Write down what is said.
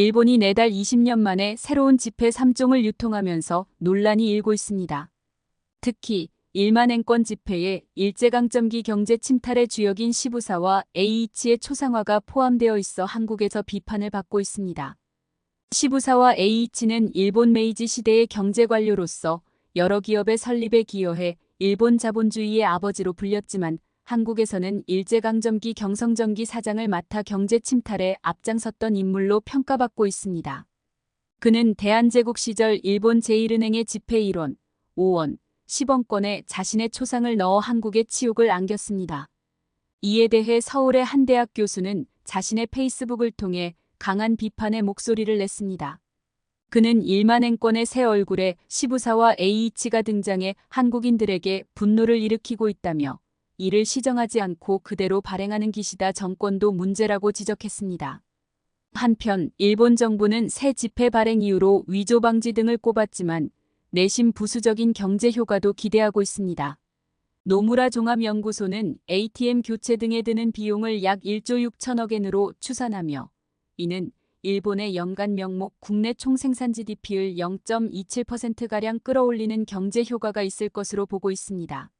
일본이 내달 20년 만에 새로운 지폐 3종을 유통하면서 논란이 일고 있습니다. 특히 일만행권 지폐에 일제강점기 경제 침탈의 주역인 시부사와 A이치의 초상화가 포함되어 있어 한국에서 비판을 받고 있습니다. 시부사와 A이치는 일본 메이지 시대의 경제 관료로서 여러 기업의 설립에 기여해 일본 자본주의의 아버지로 불렸지만 한국에서는 일제강점기 경성전기 사장을 맡아 경제 침탈에 앞장섰던 인물로 평가받고 있습니다. 그는 대한제국 시절 일본 제1은행의 지폐 1원, 5원, 10원권에 자신의 초상을 넣어 한국에 치욕을 안겼습니다. 이에 대해 서울의 한 대학 교수는 자신의 페이스북을 통해 강한 비판의 목소리를 냈습니다. 그는 일만행권의 새 얼굴에 시부사와 A이치가 등장해 한국인들에게 분노를 일으키고 있다며 이를 시정하지 않고 그대로 발행하는 기시다 정권도 문제라고 지적했습니다. 한편 일본 정부는 새 지폐 발행 이후로 위조 방지 등을 꼽았지만 내심 부수적인 경제 효과도 기대하고 있습니다. 노무라 종합연구소는 ATM 교체 등에 드는 비용을 약 1조 6천억 엔으로 추산하며 이는 일본의 연간 명목 국내 총생산 GDP를 0.27%가량 끌어올리는 경제 효과가 있을 것으로 보고 있습니다.